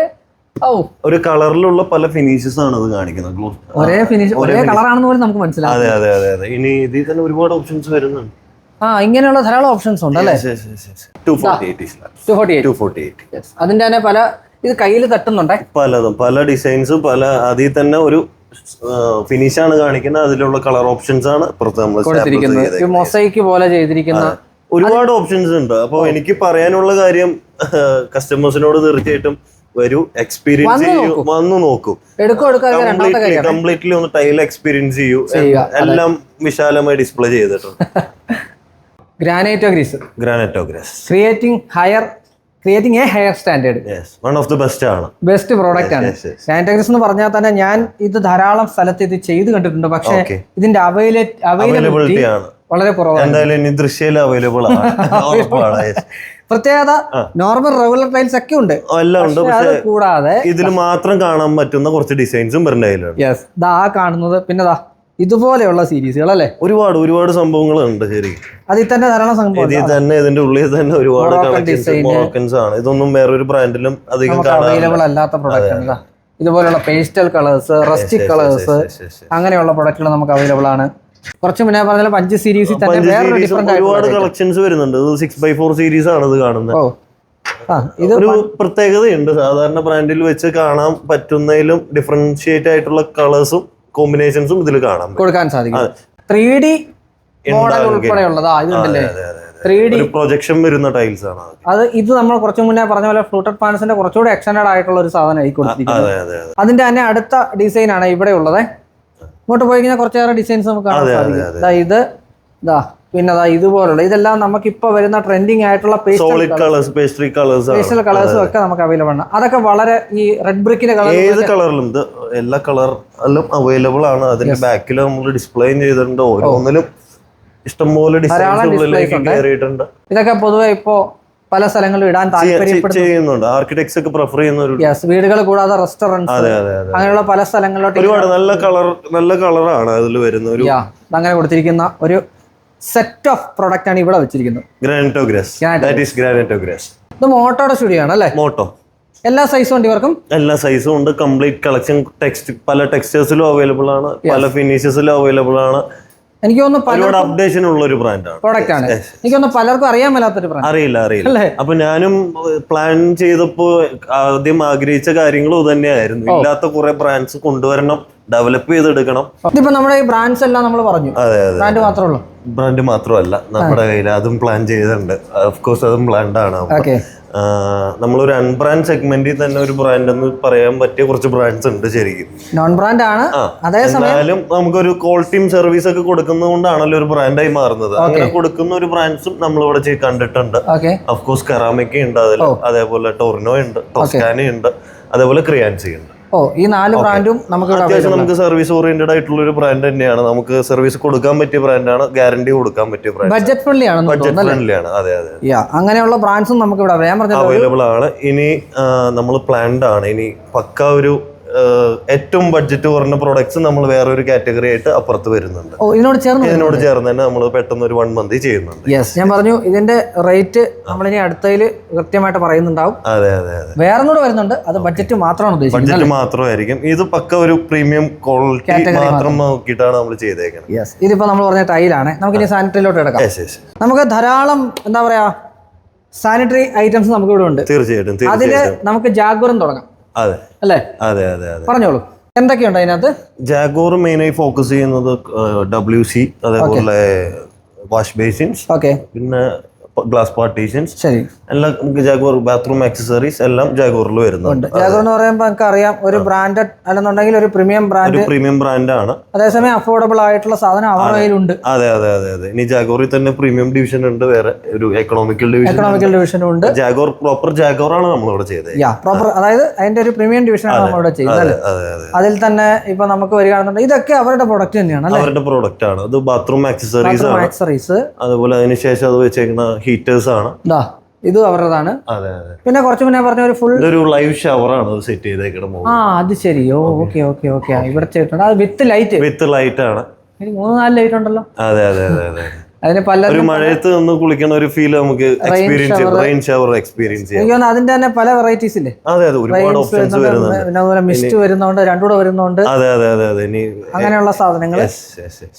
ഒരു കളറിലുള്ള പല ഫിനിഷസ് ആണ് ഇത് കാണിക്കുന്നത്. ഒരേ ഫിനിഷ് ഒരേ കളറാണെന്ന് പോലും നമുക്ക് മനസ്സിലാവും അതെ അതെ അതെ അതെ. ഇനി ഇതിൽ തന്നെ ഒരുപാട് ഓപ്ഷൻസ് വരുന്നുണ്ട്. ആ ഇങ്ങനെയുള്ള ധാരാളം ഓപ്ഷൻസ് ഉണ്ട് അല്ലേ? അതിന്റെ തന്നെ പല ഇത് കയ്യിൽ തട്ടുന്നുണ്ടേ? പലതും. പല ഡിസൈൻസും പല അതിൽ തന്നെ ഒരു ഫിനിഷ് ആണ് കാണിക്കുന്നത്. അതിലുള്ള കളർ ഓപ്ഷൻസ് ആണ് കൊടുത്തിരിക്കുന്നത്. മൊസൈക്ക് പോലെ ചെയ്തിരിക്കുന്ന ഒരുപാട് ഓപ്ഷൻസ് ഉണ്ട്. അപ്പോൾ എനിക്ക് പറയാനുള്ള കാര്യം കസ്റ്റമേഴ്സിനോട് തീർച്ചയായിട്ടും വരൂ എക്സ്പീരിയൻസ് ചെയ്യൂ വന്നു നോക്കും. കംപ്ലീറ്റ്ലി ഒന്ന് ടൈൽ എക്സ്പീരിയൻസ് ചെയ്യൂ. എല്ലാം വിശാലമായി ഡിസ്പ്ലേ ചെയ്തിട്ടുണ്ട്. ഗ്രാനൈറ്റോ Greece creating higher creating a higher standard one of the best ആണ്. ബെസ്റ്റ് പ്രോഡക്റ്റ് ആണ്. സാനിറ്റൈസേഴ്സ് എന്ന് പറഞ്ഞാൽ തന്നെ ഞാൻ ഇത് ധാരാളം സ്ഥലത്ത് ഇത് ചെയ്ത് കണ്ടിട്ടുണ്ട്. പക്ഷേ ഇതിന്റെ അവൈലബിലിറ്റി ആണ്. വളരെ കുറവാണ്. എന്തായാലും ഇനി ദൃശ്യയിൽ അവൈലബിൾ ആണ്. പ്രത്യേകത നോർമൽ റെഗുലർ ടൈൽസ് ഒക്കെ ഉണ്ട്. എല്ലാം ഉണ്ട് പക്ഷേ കൂടാതെ ഇതിൽ മാത്രം കാണാൻ പറ്റുന്ന കുറച്ച് ഡിസൈൻസും വരുന്ന യെസ് ദാ ആ കാണുന്നത് പിന്നെ ദാ ഇതുപോലെയുള്ള സീരീസുകൾ അല്ലേ? ഒരുപാട് ഒരുപാട് സംഭവങ്ങളുണ്ട് ശരി. അതിൽ തന്നെ ധാരാളം സംഭവം ഇതിൽ തന്നെ ഇതിന്റെ ഉള്ളിൽ തന്നെ ഒരുപാട്. മൊറോക്കൻസ് ആണ്. ഇതൊന്നും വേറൊരു ബ്രാൻഡിലും അധികം അവൈലബിൾ അല്ലാത്ത പ്രൊഡക്റ്റ് ഇതുപോലെയുള്ള പേസ്റ്റൽ കളേഴ്സ് റസ്റ്റിക് കളേഴ്സ് അങ്ങനെയുള്ള പ്രൊഡക്റ്റുകൾ നമുക്ക് അവൈലബിൾ ആണ്. കുറച്ച് മുന്നേ പറഞ്ഞ പഞ്ച് സീരീസിൽ തന്നെ വേറൊരു ഡിഫറെന്റ് ഒരുപാട് കളക്ഷൻസ് വരുന്നുണ്ട്. സിക്സ് ബൈ ഫോർ സീരീസ് ആണ് ഇത് കാണുന്നത്. ഇത് ഒരു പ്രത്യേകതയുണ്ട്. സാധാരണ ബ്രാൻഡിൽ വെച്ച് കാണാൻ പറ്റുന്നതിലും ഡിഫറൻഷിയേറ്റ് ആയിട്ടുള്ള കളേഴ്സും കോമ്പിനേഷൻസും ഇതിൽ കാണാം കൊടുക്കാൻ സാധിക്കും. ത്രീ ഡി മോഡൽ ഉണ്ടാകും. ഉൾപ്പെടെയുള്ളതാ ഇതുണ്ടല്ലേ ത്രീ ഡി പ്രൊജക്ഷൻ വരുന്ന ടൈൽസ് ആണ് അത്. ഇത് നമ്മൾ കുറച്ചു മുന്നേ പറഞ്ഞ പോലെ ഫ്ലൂട്ടഡ് പാൻസിന്റെ കുറച്ചുകൂടി എക്സ്റ്റൻഡ് ആയിട്ടുള്ള ഒരു സാധനം കൊടുത്തിരിക്കുന്നത് അതെ അതെ അതെ. അതിന്റെ തന്നെ അടുത്ത ഡിസൈൻ ആണ് ഇവിടെ ഉള്ളത്. ഇങ്ങോട്ട് പോയി കഴിഞ്ഞാൽ കുറച്ചേറെ ഡിസൈൻസ് നമുക്ക് കാണാൻ അതെ, അതെ, സാധിക്കും. ഇത് ഇതാ പിന്നെ ദാ ഇതുപോലുള്ള ഇതെല്ലാം നമുക്ക് ഇപ്പൊ വരുന്ന ട്രെൻഡിങ് ആയിട്ടുള്ള പേസ്റ്റൽ കളേഴ്സ് ഒക്കെ നമുക്ക് അവൈലബിൾ ആണ്. അതൊക്കെ വളരെ ഈ റെഡ് ബ്രിക്കിന്റെ കളർ ഏത് കളറിലും ഇത് എല്ലാ കളറിലും അവൈലബിൾ ആണ്. അതിന്റെ ബാക്കിൽ നമ്മൾ ഡിസ്പ്ലേ ചെയ്തിട്ടുണ്ട്. ഓരോന്നിലും ഇഷ്ടംപോലെ ഡിസൈൻസ് ഉള്ളിലേക്ക്. കയറിയിട്ടുണ്ട് ഇതൊക്കെ പൊതുവെ ഇപ്പോ പല സ്ഥലങ്ങളിലും ഇടാൻ ചെയ്യ- താല്പര്യപ്പെടുന്നു. ചെയ്യുന്നുണ്ട്. ആർക്കിടെക്ട്സ് ഒക്കെ പ്രിഫർ ചെയ്യുന്ന ഒരു യെസ് വീടുകൾ കൂടാതെ റെസ്റ്റോറന്റ്സ് അങ്ങനെയുള്ള പല സ്ഥലങ്ങളിലോട്ട് ഒരുപാട് നല്ല കളർ നല്ല കളറാണ് അതിൽ വരുന്ന ഒരു അങ്ങനെ കൊടുത്തിരിക്കുന്ന ഒരു സെറ്റ് ഓഫ് പ്രൊഡക്റ്റ് ആണ് ഇവിടെ വെച്ചിരിക്കുന്നത്. ഗ്രാനറ്റോഗ്രസ്. ദാറ്റ് ഈസ് ഗ്രാനറ്റോഗ്രസ് ഇത് മോട്ടോയുടെ സ്റ്റുഡിയോ ആണ് അല്ലേ? മോട്ടോ. എല്ലാ സൈസും ഉണ്ട് ഇവർക്കും? എല്ലാ സൈസും ഉണ്ട്. കംപ്ലീറ്റ് കളക്ഷൻ ടെക്സ്റ്റ് പല ടെക്സ്റ്റേഴ്സിലും അവൈലബിൾ ആണ്. പല ഫിനിഷസിലും അവൈലബിൾ ആണ്. എനിക്ക് തോന്നുന്നു അപ്ഡേഷൻ ഉള്ള ഒരു ബ്രാൻഡാണ് പ്രോഡക്റ്റ് ആണ്. എനിക്ക് തോന്നുന്നു പലർക്കും അറിയാൻ മേലാത്തൊരു ബ്രാൻഡ് അറിയില്ല അറിയില്ല? അപ്പൊ ഞാനും പ്ലാൻ ചെയ്തപ്പോ ആദ്യം ആഗ്രഹിച്ച കാര്യങ്ങളും തന്നെയായിരുന്നു. ഇല്ലാത്ത കുറെ ബ്രാൻഡ്സ് കൊണ്ടുവരണം ഡെവലപ്പ് ചെയ്തെടുക്കണം. ഇതിപ്പോ നമ്മുടെ ഈ ബ്രാൻഡ്സ് എല്ലാം നമ്മൾ പറഞ്ഞു. ബ്രാൻഡ് മാത്രമേ ഉള്ളൂ. ബ്രാൻഡ് മാത്രമല്ല നമ്മുടെ കയ്യിൽ അതും പ്ലാൻ ചെയ്തിട്ടുണ്ട്. ഓഫ്കോഴ്സ് അതും പ്ലാൻഡ് ആണ്. അപ്പൊ, ഓക്കെ ആ, നമ്മളൊരു അൺബ്രാൻഡ് സെഗ്മെന്റിൽ തന്നെ ഒരു ബ്രാൻഡ് എന്ന് പറയാൻ പറ്റിയ കുറച്ച് ബ്രാൻഡ്സ് ഉണ്ട് ശരിക്കും. നോൺ ബ്രാൻഡ് ആണ് എന്നാലും നമുക്കൊരു ക്വാളിറ്റിയും സർവീസ് ഒക്കെ കൊടുക്കുന്നത് കൊണ്ടാണല്ലോ ഒരു ബ്രാൻഡായി മാറുന്നത്. അങ്ങനെ കൊടുക്കുന്ന ഒരു ബ്രാൻഡ്സും നമ്മൾ ഇവിടെ കണ്ടിട്ടുണ്ട്. ഓഫ്കോഴ്സ് ഓഫ് കോഴ്സ് കറാമിക്ക ഉണ്ട് അതിൽ അതേപോലെ ടോർനോ ഉണ്ട് ടോസ്കാനി ഉണ്ട് അതേപോലെ ക്രിയാൻസി ഉണ്ട്. ഓ ഈ നാല് ബ്രാൻഡും നമുക്ക് അത്യാവശ്യം നമുക്ക് സർവീസ് ഓറിയന്റഡ് ആയിട്ടുള്ള ഒരു ബ്രാൻഡ് തന്നെയാണ്. നമുക്ക് സർവീസ് കൊടുക്കാൻ പറ്റിയ ബ്രാൻഡാണ് ഗ്യാരണ്ടി കൊടുക്കാൻ പറ്റിയ ബ്രാൻഡ് ബഡ്ജറ്റ് ഫ്രണ്ട്ലി ആണ് ബഡ്ജറ്റ് ഫ്രണ്ട്ലി ആണ്. അതെ അതെ യാ അങ്ങനെയുള്ള ബ്രാൻഡ്സും നമുക്ക് ഇവിടെ അവൈലബിൾ ആണ്. ഇനി നമ്മൾ പ്ലാൻഡ് ആണ്. ഇനി പക്ക ഒരു ഏറ്റവും ബഡ്ജറ്റ് കുറഞ്ഞ പ്രൊഡക്ട്സ് നമ്മൾ വേറെ ഒരു കാറ്റഗറി ആയിട്ട് അപ്പുറത്ത് വരുന്നുണ്ട്. ഇതിനോട് ചേർന്ന് ഇതിനോട് ചേർന്ന് തന്നെ നമ്മൾ പെട്ടെന്ന് ഒരു വൺ മന്ത് ചെയ്യുന്നുണ്ട്. യെസ് ഞാൻ പറഞ്ഞു ഇതിന്റെ റേറ്റ് നമ്മളിനി അടുത്തതിൽ കൃത്യമായിട്ട് പറയുന്നുണ്ടാവും. അതെ അതെ അതെ. വേറെ കൂടെ വരുന്നുണ്ട്. അത് ബഡ്ജറ്റ് മാത്രമാണ് ഉദ്ദേശിക്കുന്നത് ബഡ്ജറ്റ് മാത്രമായിരിക്കും. ഇത് പക്ക ഒരു പ്രീമിയം ക്വാളിറ്റി മാത്രം നോക്കിയിട്ടാണ് നമ്മൾ ചെയ്തേക്കുന്നത് യെസ് ഇതിപ്പോ നമ്മൾ പറഞ്ഞ ടൈലാണ് നമുക്ക് ഇനി സാനിറ്ററിയിലോട്ട് എടുക്കാം യെസ് യെസ് നമുക്ക് ധാരാളം എന്താ പറയാ സാനിറ്ററി ഐറ്റംസ് നമുക്ക് ഇവിടെ ഉണ്ട്. തീർച്ചയായിട്ടും അതിൽ നമുക്ക് ജാഗ്വറും തുടങ്ങാം. അതെ. അല്ലേ? അതെ അതെ അതെ. പറഞ്ഞോളൂ. എന്തൊക്കെയുണ്ട് അതിനകത്ത്? ജാഗോർ മെയിനായി ഫോക്കസ് ചെയ്യുന്നത് ഡബ്ല്യു സി അതേപോലെ വാഷ് ബേസിൻസ്. ഓക്കെ. പിന്നെ ഗ്ലാസ് പാർട്ടീഷൻസ് ശരി. എല്ലാം നമുക്ക് ജാഗോർ ബാത്റൂം ആക്സസറീസ് എല്ലാം ജാഗോറിൽ വരുന്നുണ്ട്. ജാഗോർ എന്ന് പറയുമ്പോൾ നമുക്ക് അറിയാം ഒരു ബ്രാൻഡഡ് അല്ലെന്നുണ്ടെങ്കിൽ ഒരു പ്രീമിയം ബ്രാൻഡ് പ്രീമിയം ആണ്. അതേസമയം അഫോർഡബിൾ ആയിട്ടുള്ള സാധനം അവരുടെ കയ്യിലുണ്ട്. അതെ അതെ അതെ അതെ. ഇനി ജാഗോറിൽ തന്നെ പ്രീമിയം ഡിവിഷൻ ഉണ്ട് വേറെ ഒരു എക്കണോമിക്കൽ ഡിവിഷൻ എക്കണോമിക്കൽ ഡിവിഷൻ ഉണ്ട്. ജാഗോർ പ്രോപ്പർ ജാഗോർ ആണ് നമ്മൾ നമ്മളിവിടെ ചെയ്തത്. യാ പ്രോപ്പർ അതായത് അതിന്റെ ഒരു പ്രീമിയം ഡിവിഷനാണ് നമ്മളിവിടെ നമ്മൾ ഇവിടെ ചെയ്തത് അതെ അതെ അതിൽ തന്നെ ഇപ്പൊ നമുക്ക് വരികയാണെന്നുണ്ടെങ്കിൽ ഇതൊക്കെ അവരുടെ പ്രോഡക്റ്റ് തന്നെയാണ് അല്ലേ? അവരുടെ പ്രോഡക്റ്റ് ആണ്. അത് ബാത്റൂം ആക്സസറീസ് ആണ്. ആക്സറീസ് അതുപോലെ അതിനുശേഷം അത് വെച്ചേക്കുന്ന ഹീറ്റേഴ്സ് ആണ്. ഇത് അവരുടേതാണ്. പിന്നെ കുറച്ച് മുന്നേ പറഞ്ഞ ഒരു ഫുൾ ഒരു ലൈവ് ഷവർ ആണ് സെറ്റ് ചെയ്തേക്കണം ആ അത് ശരി. ഓ ഓക്കെ ഓക്കെ ഓക്കെ ഇവിടെ ചെയ്തിട്ടുണ്ട് അത് വിത്ത് ലൈറ്റ് വിത്ത് ലൈറ്റ് ആണ്. മൂന്ന് നാല് ലൈറ്റ് ഉണ്ടല്ലോ. അതെ അതെ അതെ അതെ. അതിന് പല ഒരു മഴയത്ത് നിന്ന് കുളിക്കുന്ന ഒരു ഫീൽ നമുക്ക് എക്സ്പീരിയൻസ് റെയിൻ ഷവർ എക്സ്പീരിയൻസ് ചെയ്യാം. എനിക്ക് അതിന്റെ തന്നെ പല വെറൈറ്റീസ് ഇല്ലേ? അതെ അതെ ഒരുപാട് ഓപ്ഷൻസ് വരുന്നുണ്ട് പിന്നെ അതുപോലെ മിസ്റ്റ് വരുന്നുണ്ട് രണ്ടുകൂടെ വരുന്നുണ്ട്. അതെ അതെ അതെ അതെ ഇനി അങ്ങനെയുള്ള സാധനങ്ങൾ.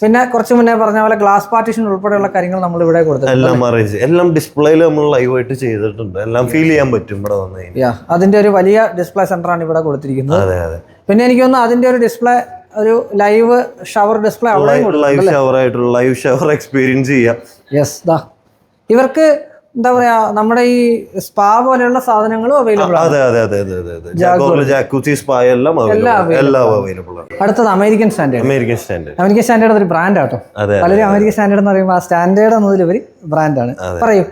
പിന്നെ കുറച്ച് മുന്നേ പറഞ്ഞ പോലെ ഗ്ലാസ് പാർട്ടീഷൻ ഉൾപ്പെടെയുള്ള കാര്യങ്ങൾ നമ്മൾ ഇവിടെ കൊടുത്തിട്ടുണ്ട്. എല്ലാം അറേഞ്ച് എല്ലാം ഡിസ്പ്ലേയിൽ നമ്മൾ ലൈവ് ആയിട്ട് ചെയ്തിട്ടുണ്ട്. എല്ലാം ഫീൽ ചെയ്യാൻ പറ്റും ഇവിടെ വന്നു യാ അതിന്റെ ഒരു വലിയ ഡിസ്പ്ലേ സെന്റർ ആണ് ഇവിടെ കൊടുത്തിരിക്കുന്നത്. അതെ അതെ. പിന്നെ എനിക്ക് തോന്നുന്നു അതിന്റെ ഒരു ഡിസ്പ്ലേ ഒരു live shower display live shower ആയിട്ടുള്ള ലൈവ് ഷവർ എക്സ്പീരിയൻസ് ചെയ്യാം. യെസ് ദാ. ഇവർക്ക് എന്താ പറയാ നമ്മുടെ ഈ സ്പാ പോലെയുള്ള സാധനങ്ങളും അവൈലബിൾ അതെ അതെ അതെ അതെ അതെ ജാഗോറിൽ ജാക്കൂസി എല്ലാം എല്ലാം അവൈലബിൾ ആണ്. അടുത്തത് American standard. American standard. American standard ഒരു ബ്രാൻഡ് ആട്ടോ പലരും അമേരിക്കൻ സ്റ്റാൻഡേർഡ് എന്ന് പറയുമ്പോൾ ആ സ്റ്റാൻഡേർഡ് എന്നതിലുപരി ബ്രാൻഡാണ് പറയൂ.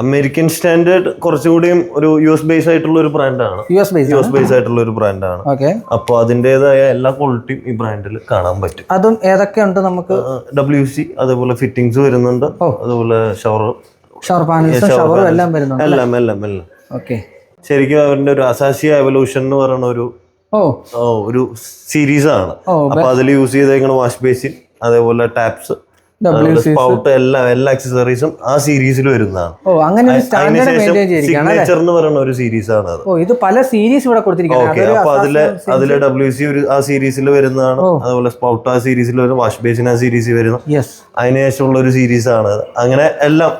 അമേരിക്കൻ സ്റ്റാൻഡേർഡ് കുറച്ചുകൂടിയും ഒരു യു എസ് ബേസ് ആയിട്ടുള്ള ഒരു ബ്രാൻഡാണ് U S base U S base ആയിട്ടുള്ള ഒരു ബ്രാൻഡാണ് ഓക്കെ. അപ്പോൾ അതിന്റെതായ എല്ലാ ക്വാളിറ്റിയും ഈ ബ്രാൻഡിൽ കാണാൻ പറ്റും. അതും ഏതൊക്കെയുണ്ട് നമുക്ക്? ഡബ്ല്യു സി അതേപോലെ ഫിറ്റിംഗ്സ് വരുന്നുണ്ട്. അതുപോലെ ഷവർ ഷവർ പാനൽസ് ഷവറും എല്ലാം വരുന്നുണ്ട് എല്ലാം എല്ലാം എല്ലാം. ഓക്കെ. ശരിക്കും അവരുടെ ഒരു അസാസിയ എവല്യൂഷൻ എന്ന് പറയുന്ന ഒരു ഒരു സീരീസ് ആണ്. അപ്പൊ അതിൽ യൂസ് ചെയ്തേക്കുന്ന വാഷ് ബേസിൻ അതേപോലെ ടാപ്സ് സ്പൗട്ട് എല്ലാ എല്ലാ ആക്സസറീസും ആ സീരീസിൽ വരുന്നതാണ്. ഓ അങ്ങനെ സിഗ്നേച്ചർ എന്ന് പറയുന്ന ഒരു സീരീസ് ആണ് അത്. ഓ ഇത് പല സീരീസ് ഇവിടെ അതൊരു അപ്പൊ അതിൽ Assassin's- ഡബ്ല്യു സി ഒരു ആ സീരീസിൽ വരുന്നതാണ്. അതുപോലെ സ്പൗട്ട് ആ സീരീസിൽ വരും വാഷ് ബേസിൻ ആ സീരീസിൽ വരുന്ന. അതിനുശേഷമുള്ള ഒരു സീരീസ് ആണ് അങ്ങനെ എല്ലാം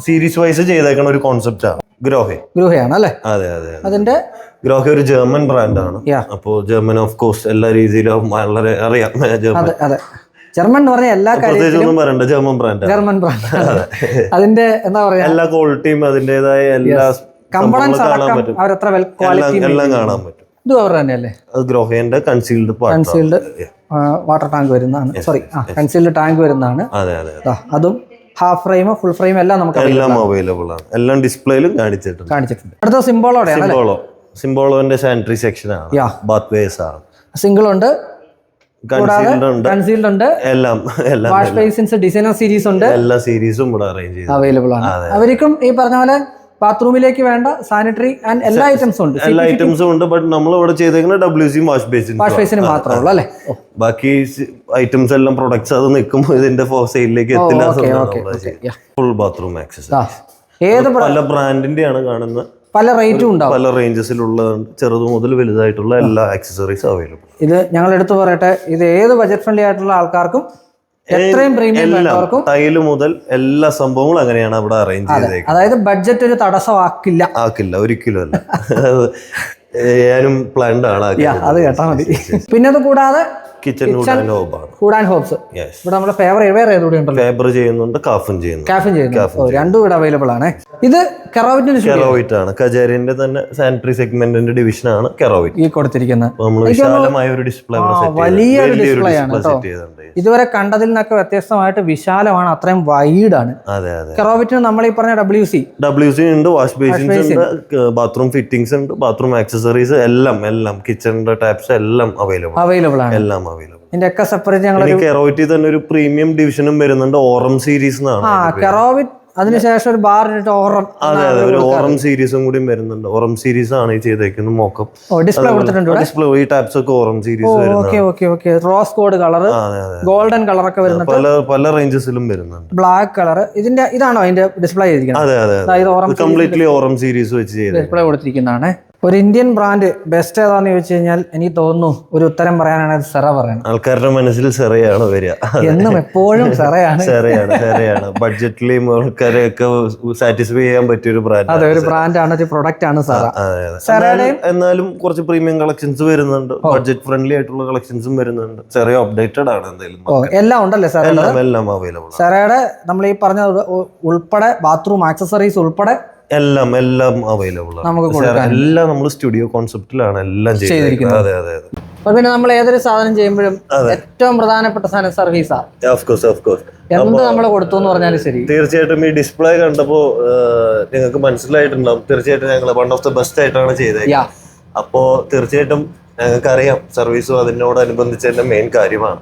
സീരീസ് വൈസ് ചെയ്തേക്കുന്ന ഒരു കോൺസെപ്റ്റ് ആണ്. ഗ്രോഹെ. ഗ്രോഹയാണ് അല്ലേ? അതെ അതെ അതെ. അതിന്റെ ഗ്രോഹെ ഒരു ജർമ്മൻ ബ്രാൻഡാണ് അപ്പോ അപ്പോൾ ജർമ്മൻ ഓഫ് കോഴ്സ് എല്ലാ രീതിയിലും വളരെ അറിയാം. ജർമ്മൻ ജർമ്മൻ എന്ന് പറഞ്ഞ എല്ലാ പറയണ്ട ജർമ്മൻ ബ്രാൻഡ് ജർമ്മൻ ബ്രാൻഡ് അതിന്റെ എന്താ പറയാ? എല്ലാ ക്വാളിറ്റിയും അതിന്റേതായ എല്ലാ കമ്പണൻസ് അവർ എത്ര അടക്കം അവരത്ര വെൽ ക്വാളിറ്റി എല്ലാം കാണാൻ പറ്റും. ഇതും അവർ തന്നെയല്ലേ? ഗ്രോഹേന്റെ കൺസീൽഡ് കൺസീൽഡ് വാട്ടർ ടാങ്ക് വരുന്നതാണ്. സോറി ആ കൺസീൽഡ് ടാങ്ക് വരുന്നതാണ്. അതും ഹാഫ് ഫ്രെയിം ഫുൾ ഫ്രെയിം എല്ലാം നമുക്ക് എല്ലാം അവൈലബിൾ ആണ്. എല്ലാം ഡിസ്പ്ലേയിലും കാണിച്ചിട്ടുണ്ട്. കാണിച്ചിട്ടുണ്ട്. അടുത്ത സിംബോളോടെ സിംബോളോ. സിംബോളോന്റെ സാനിറ്ററി സെക്ഷൻ ആണ്. ബാത്ത് വേസ് ആണ്. സിംഗിൾ ഉണ്ട്. കൺസീൽഡ് ഉണ്ട് എല്ലാം എല്ലാം വാഷ് ബേസിൻസ് ഡിസൈനർ സീരീസ് ഉണ്ട്. എല്ലാ സീരീസും ഇവിടെ അറേഞ്ച് അവൈലബിൾ ആണ്. അവർക്കും ഈ പറഞ്ഞ പോലെ ബാത്റൂമിലേക്ക് വേണ്ട സാനിറ്ററി ആൻഡ് എല്ലാ ഐറ്റംസും ഉണ്ട്. എല്ലാ ഐറ്റംസും ഉണ്ട് ബട്ട് നമ്മൾ ഇവിടെ ചെയ്തേക്കുന്ന W C wash basin wash ബേസിന് മാത്രമേ ഉള്ളൂ അല്ലേ? ബാക്കി ഐറ്റംസ് എല്ലാം പ്രൊഡക്ട്സ് അത് നിൽക്കുമ്പോൾ ഇതിന്റെ സെയിലേക്ക് എത്തില്ല. ഫുൾ ബാത്റൂം ആക്സസ് ഏത് പല ബ്രാൻഡിന്റെ ആണ് കാണുന്നത്. പല റേറ്റും ഉണ്ടാവും. പല റേഞ്ചസിലുള്ളതുണ്ട് ചെറുത് മുതൽ വലുതായിട്ടുള്ള എല്ലാ ആക്സസറീസ് അവൈലബിൾ ഇത് ഞങ്ങൾ എടുത്തു പറയട്ടെ ഇത് ഏത് ബജറ്റ് ഫ്രണ്ട്ലി ആയിട്ടുള്ള ആൾക്കാർക്കും എത്രയും പ്രീമിയം ടൈൽ മുതൽ എല്ലാ സംഭവങ്ങളും അങ്ങനെയാണ് അവിടെ അറേഞ്ച് ചെയ്തേക്കുന്നത്. അതായത് ബഡ്ജറ്റ് ഒരു തടസ്സമാക്കില്ല. ആക്കില്ല ഒരിക്കലും അല്ല. ഞാനും പ്ലാൻഡ് ആണ് അത് കേട്ടാ മതി. പിന്നെ അത് കൂടാതെ കിച്ചൺ ഹോപ്സ് യെസ് ഇവിടെ നമ്മുടെ ഫേവർ വേറെ ഏതുകൂടി ഉണ്ടല്ലോ? ചെയ്യുന്നുണ്ട് കാഫും ചെയ്യുന്നു കാഫും ചെയ്യുന്നു രണ്ടും ഇവിടെ അവൈലബിൾ ആണ്. ഇത് കെറോവിറ്റിന് കെറോവിറ്റ് ആണ്? കജേരിന്റെ തന്നെ സാനിറ്ററി സെഗ്മെന്റിന്റെ ഡിവിഷൻ ആണ് കെറോവിറ്റ് ഈ കൊടുത്തിരിക്കുന്നത്. നമ്മൾ വിശാലമായ ഒരു ഡിസ്പ്ലേ വലിയൊരു display ആണ് ഇതുവരെ കണ്ടതിൽ നിന്നൊക്കെ വ്യത്യസ്തമായിട്ട് വിശാലമാണ് അത്രയും വൈഡ് ആണ്. അതെ അതെ. കെറോവിറ്റിന് നമ്മൾ ഈ പറഞ്ഞ ഡബ്ല്യു സി ഡബ്ല്യു സി ഉണ്ട് വാഷ് ബേസിൻസ് ഉണ്ട് ബാത്റൂം ഫിറ്റിംഗ്സ് ഉണ്ട് ബാത്റൂം ആക്സസറീസ് എല്ലാം എല്ലാം കിച്ചണിന്റെ ടാപ്സ് എല്ലാം അവൈലബിൾ അവൈലബിൾ ആണ്. എല്ലാം അവൈലബിൾ ഇതിന്റെ ഒക്കെ സെപ്പറേറ്റ് ഞങ്ങൾ കെറോവിറ്റി തന്നെ ഒരു പ്രീമിയം ഡിവിഷനും വരുന്നുണ്ട് ഓറം സീരീസ് ആ കെറോവിറ്റ് അതിനുശേഷം ഒരു ബാർ ഓറം അതെ അതെ ഒരു ഓറം സീരീസും കൂടി വരുന്നുണ്ട്. ഓറം സീരീസ് ആണ് ഈ ചെയ്തേക്കുന്നത് മോക്കം ഓ ഡിസ്പ്ലേ കൊടുത്തിട്ടുണ്ട് ഡിസ്പ്ലേ ഈ ടാപ്സ് ഒക്കെ Aurum series okay okay okay rose gold colour golden golden കളറൊക്കെ വരുന്നുണ്ട്. പല പല റേഞ്ചസിലും വരുന്നുണ്ട്. ബ്ലാക്ക് കളർ ഇതിന്റെ ഇതാണോ അതിന്റെ ഡിസ്പ്ലേ ചെയ്തിരിക്കുന്നത്? അതെ അതെ കംപ്ലീറ്റ്ലി ഓറം സീരീസ് വെച്ച് ചെയ്ത് ഡിസ്പ്ലേ കൊടുത്തിരിക്കുന്നതാണ്. ഒരു ഇന്ത്യൻ ബ്രാൻഡ് ബെസ്റ്റ് ഏതാന്ന് ചോദിച്ചു കഴിഞ്ഞാൽ എനിക്ക് തോന്നുന്നു ഒരു ഉത്തരം പറയാനാണ് സെറ പറയണം ആൾക്കാരുടെ മനസ്സിൽ സെറയാണ് വരിക. എന്നും എപ്പോഴും സെറയാണ്. സെറയാണ് സെറയാണ്. ബഡ്ജറ്റിലെയും ആൾക്കാരെയൊക്കെ സാറ്റിസ്ഫൈ ചെയ്യാൻ പറ്റിയ ഒരു ബ്രാൻഡ് അതെ ഒരു ആണ് ഒരു പ്രൊഡക്റ്റ് ആണ് സെറ. സെറയുടെയും എന്നാലും- കുറച്ച് പ്രീമിയം കളക്ഷൻസ് വരുന്നുണ്ട്. ബഡ്ജറ്റ് ഫ്രണ്ട്ലി ആയിട്ടുള്ള കളക്ഷൻസും വരുന്നുണ്ട്. സെറയ അപ്ഡേറ്റഡ് ആണ് എന്തായാലും എല്ലാം ഉണ്ടല്ലേ സെറ എല്ലാം അവൈലബിൾ സെറയുടെ നമ്മൾ ഈ പറഞ്ഞ ഉൾപ്പെടെ ബാത്റൂം ആക്സസറീസ് ഉൾപ്പെടെ എല്ലാം എല്ലാം അവൈലബിൾ ആണ്. എല്ലാം നമ്മൾ സ്റ്റുഡിയോ കോൺസെപ്റ്റിലാണ് എല്ലാം ചെയ്തിരിക്കുന്നത്. അതെ അതെ അതെ. അപ്പൊ പിന്നെ നമ്മൾ ഏതൊരു സാധനം ചെയ്യുമ്പോഴും ഏറ്റവും പ്രധാനപ്പെട്ട സാധനം സർവീസ് എന്ത് നമ്മൾ കൊടുത്തു എന്ന് പറഞ്ഞാലും ശരി. തീർച്ചയായിട്ടും ഈ ഡിസ്പ്ലേ കണ്ടപ്പോ നിങ്ങൾക്ക് മനസ്സിലായിട്ടുണ്ടാവും. തീർച്ചയായിട്ടും ഞങ്ങൾ വൺ ഓഫ് ദ ബെസ്റ്റ് ആയിട്ടാണ് ചെയ്തത്. അപ്പോ തീർച്ചയായിട്ടും ഞങ്ങൾക്ക് അറിയാം സർവീസും അതിനോടനുബന്ധിച്ച് തന്നെ മെയിൻ കാര്യമാണ്.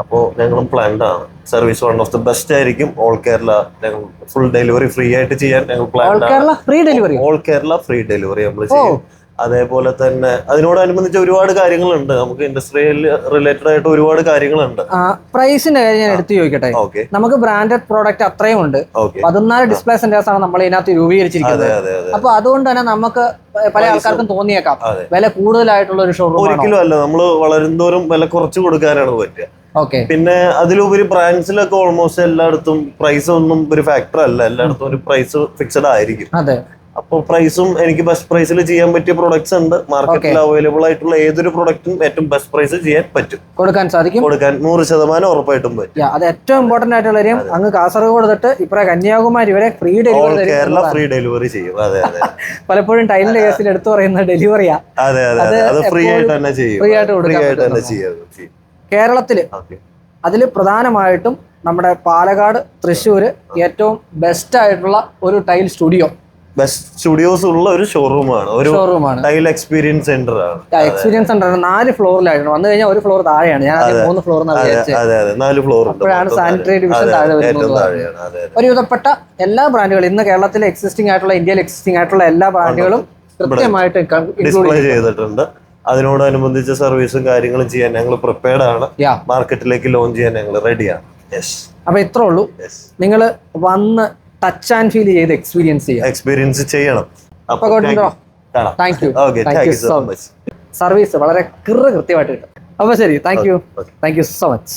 അപ്പോ ഞങ്ങളും പ്ലാൻഡ് ആണ്. Service one of the best ആയിരിക്കും. ഓൾ കേരള ഞങ്ങൾ ഫുൾ ഡെലിവറി ഫ്രീ ആയിട്ട് ചെയ്യാൻ ഞങ്ങൾ plan free delivery all Kerala free delivery നമ്മൾ ചെയ്യും. അതേപോലെ തന്നെ അതിനോടനുബന്ധിച്ച് ഒരുപാട് കാര്യങ്ങളുണ്ട്. നമുക്ക് ഇൻഡസ്ട്രിയൽ റിലേറ്റഡ് ആയിട്ട് ഒരുപാട് കാര്യങ്ങളുണ്ട്. പ്രൈസിന്റെ കാര്യം ഞാൻ എടുത്തു ചോദിക്കട്ടെ? നമുക്ക് ബ്രാൻഡഡ് പ്രോഡക്റ്റ് അത്രയും ഉണ്ട്. പതിനാല് ഡിസ്പ്ലേ സെന്റേഴ്സ് ആണ് നമ്മൾ ഇതിനകത്ത് രൂപീകരിച്ചിരിക്കുന്നത്. അപ്പൊ അതുകൊണ്ട് തന്നെ നമുക്ക് പല ആൾക്കാർക്കും തോന്നിയേക്കാം. വില കൂടുതലായിട്ടുള്ള ഒരു ഷോറൂം ഒരിക്കലും അല്ല. നമ്മൾ വളരുന്തോറും വില കുറച്ച് കൊടുക്കാനാണ് പറ്റുക. പിന്നെ അതിലുപരി ബ്രാൻഡ്സിലൊക്കെ ഓൾമോസ്റ്റ് എല്ലായിടത്തും പ്രൈസ് ഒന്നും ഒരു ഫാക്ടർ അല്ല. എല്ലായിടത്തും ഒരു പ്രൈസ് ഫിക്സഡ് ആയിരിക്കും. അതെ. അപ്പോൾ പ്രൈസും എനിക്ക് ബെസ്റ്റ് പ്രൈസിൽ ചെയ്യാൻ പറ്റിയ പ്രൊഡക്ട്സ് ഉണ്ട്. മാർക്കറ്റിൽ അവൈലബിൾ ആയിട്ടുള്ള ഏതൊരു പ്രൊഡക്റ്റും ഏറ്റവും ബെസ്റ്റ് പ്രൈസ് ചെയ്യാൻ പറ്റും. കൊടുക്കാൻ സാധിക്കും. കൊടുക്കാൻ നൂറ് ശതമാനം ഉറപ്പായിട്ടും പറ്റും. അത് ഏറ്റവും ഇമ്പോർട്ടന്റ് ആയിട്ടുള്ള കാര്യം അങ്ങ് കാസർഗോഡ് തൊട്ട് ഇപ്പറ കന്യാകുമാരി വരെ free delivery Kerala free delivery ചെയ്യും. അതെ അതെ. പലപ്പോഴും ടൈലിന്റെ കേസിൽ എടുത്തു പറയുന്ന ഡെലിവറിയാ അതെ അതെ അതെ. ഫ്രീ ആയിട്ട് തന്നെ ചെയ്യും. ഫ്രീ ആയിട്ട് ഫ്രീ ആയിട്ട് തന്നെ ചെയ്യാം. കേരളത്തിൽ ഓക്കെ. അതിൽ പ്രധാനമായിട്ടും നമ്മുടെ പാലക്കാട് തൃശ്ശൂര് ഏറ്റവും ബെസ്റ്റ് ആയിട്ടുള്ള ഒരു ടൈൽ സ്റ്റുഡിയോ ബെസ്റ്റ് സ്റ്റുഡിയോസ് ഉള്ള ഒരു ഷോറൂമാണ് ഒരു ഷോറൂമാണ് ടൈൽ എക്സ്പീരിയൻസ് സെന്റർ ആണ്. എക്സ്പീരിയൻസ് സെന്റർ ആണ്. നാല് ഫ്ലോറിലായിരുന്നു വന്നു കഴിഞ്ഞാൽ ഒരു ഫ്ലോർ താഴെയാണ്. ഞാൻ ആദ്യം മൂന്ന് ഫ്ലോർ അതെ. അതെ നാല് ഫ്ലോർ അപ്പോഴാണ് സാനിറ്ററി അതെ, താഴെ വരുന്നത് ഒരുവിധപ്പെട്ട എല്ലാ ബ്രാൻഡുകളും ഇന്ന് കേരളത്തിലെ എക്സിസ്റ്റിംഗ് ആയിട്ടുള്ള ഇന്ത്യയിൽ എക്സിസ്റ്റിംഗ് ആയിട്ടുള്ള എല്ലാ ബ്രാൻഡുകളും കൃത്യമായിട്ട് ഇൻക്ലൂഡ് ഡിസ്പ്ലേ ചെയ്തിട്ടുണ്ട്. അതിനോടനുബന്ധിച്ച സർവീസും കാര്യങ്ങളും ചെയ്യാൻ ഞങ്ങൾ പ്രിപ്പയർഡ് ആണ്. മാർക്കറ്റിലേക്ക് ലോഞ്ച് ചെയ്യാൻ ഞങ്ങൾ റെഡിയാണ് യെസ് അപ്പൊ ഇത്രേ ഉള്ളൂ. നിങ്ങൾ വന്ന് ടച്ച് ആൻഡ് ഫീൽ ചെയ്ത് എക്സ്പീരിയൻസ് ചെയ്യാം. എക്സ്പീരിയൻസ് ചെയ്യണം. Thank you okay thank you so much service വളരെ കൃത്യമായിട്ട് കിട്ടും. അപ്പൊ ശരി thank you thank you so much